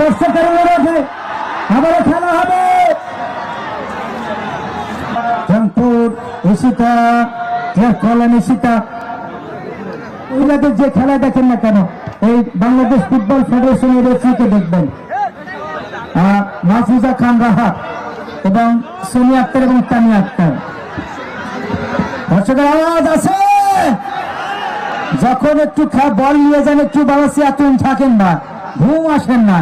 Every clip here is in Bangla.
দর্শকের অনুরোধে খেলা হবে। ইশিতা কলেন যে খেলা দেখেন না কেন, এই বাংলাদেশ ফুটবল ফেডারেশনের রেফারিকে দেখবেন। মাহফুজা খান রাহা এবং সোনি আক্তার এবং তানিয়া আক্তার। দর্শকের আওয়াজ আছে। যখন একটু বল নিয়ে যান, একটু বাবাসি আতুন থাকেন না। ঘুম আসেন না।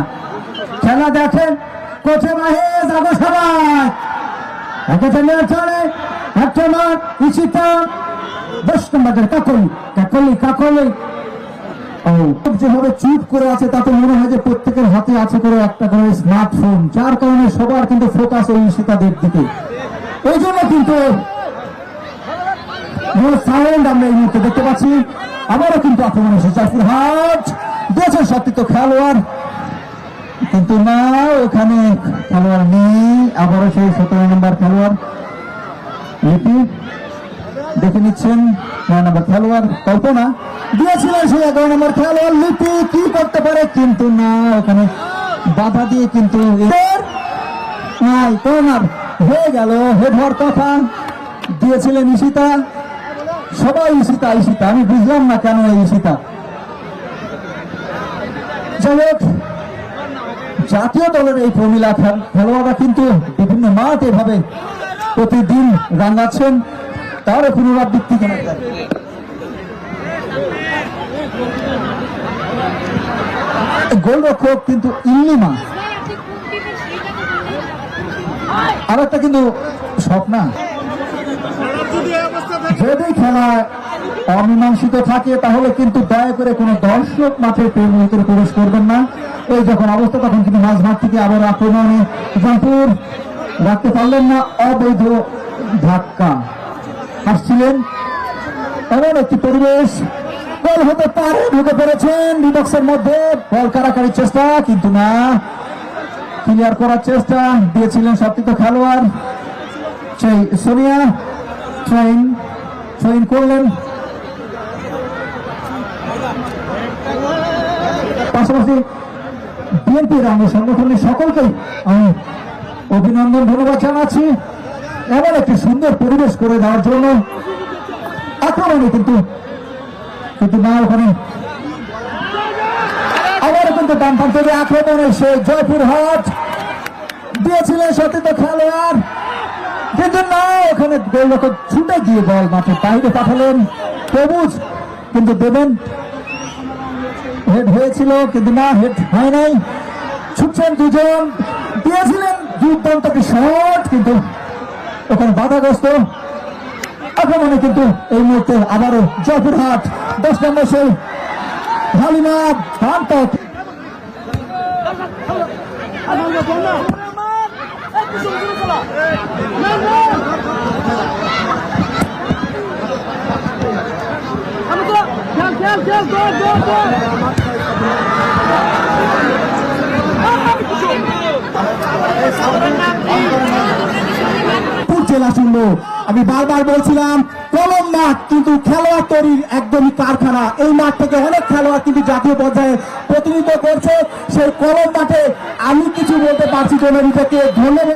খেলা দেখেন, কোচে সবাই। হাতে আছে করে একটা করে স্মার্টফোন যার কারণে সবার কিন্তু ফোকাস ওই সীতাদের দিকে। এই জন্য কিন্তু সাউন্ড আমরা এই মুহূর্তে দেখতে পাচ্ছি। আবারও কিন্তু আক্রমণ এসেছে সত্যিত খেলোয়াড়, কিন্তু না ওখানে খেলোয়াড় নেই, আবারও সেই সতেরো নম্বর খেলোয়াড়। লিপি দেখে নিচ্ছেন, নয় নম্বর খেলোয়াড় কল্পনা। দিয়েছিলেন সেই এগারো নম্বর খেলোয়াড়, লিপি কি করতে পারে কিন্তু না ওখানে বাধা দিয়ে কিন্তু হয়ে গেল হেড হওয়ার কথা দিয়েছিলেন ইশিতা সবাই ইশিতা ইশিতা আমি বুঝলাম না কেন ইশিতা যাই জাতীয় দলের এই প্রমিলা খেল- খেলোয়াড়রা কিন্তু বিভিন্ন মাঠ এভাবে প্রতিদিন রাঙাচ্ছেন। তার পুনরাবৃত্তি কেন গোলরক্ষক কিন্তু ইল্লিমা আর একটা কিন্তু স্বপ্না। যদি খেলা অমীমাংসিত থাকে, তাহলে কিন্তু দয়া করে কোনো দর্শক মাঠে প্রেমের ভিতরে প্রবেশ করবেন না। এই যখন অবস্থা, তখন কিন্তু মাঝ মাঠ থেকে আবার আক্রমণে জামপুর। রাখতে পারলেন না, অবৈধ ধাক্কা। আসছিলেন এমন একটি পরিবেশ। গোল হতে পারে, ঢুকে পড়েছেন। ডিবক্সের মধ্যে বল কারাকারির চেষ্টা, কিন্তু না। ক্লিয়ার করার চেষ্টা দিয়েছিলেন সত্যিত খেলোয়াড়। সেই সোনিয়া ট্রেন ট্রেন করলেন। পাশাপাশি বিএনপির সংগঠনের সকলকেই আমি অভিনন্দন, ধন্যবাদ জানাচ্ছি। এমন একটি সুন্দর পরিবেশ করে দেওয়ার জন্য আক্রমণে কিন্তু কিন্তু না ওখানে। আবারও কিন্তু থেকে জয়পুর হাট। দিয়েছিলেন সতীর্থ খেলোয়াড়। কিন্তু না, ওখানে গোলরক্ষক ছুটে গিয়ে বল মাঠে বাইরে পাঠালেন। সবুজ কিন্তু দেবেন। হেড হয়েছিল কিন্তু না হেড হয় নাই ছুটছেন দুজন দিয়েছিলেন দুর্দান্ত একটি শট কিন্তু ওখানে বাধাগ্রস্ত আক্রমণে কিন্তু এই মুহূর্তে আবারও জয়পুরহাট দশ নম্বর সেই হালিমা বামপথ আমি বারবার বলছিলাম কলম মাঠ কিন্তু খেলোয়াড় তৈরির একদমই কারখানা এই মাঠ থেকে অনেক খেলোয়াড় কিন্তু জাতীয় পর্যায়ে প্রতিনিধিত্ব করছে সেই কলম মাঠে আমি কিছু বলতে পারছি জননীতাকে ধন্যবাদ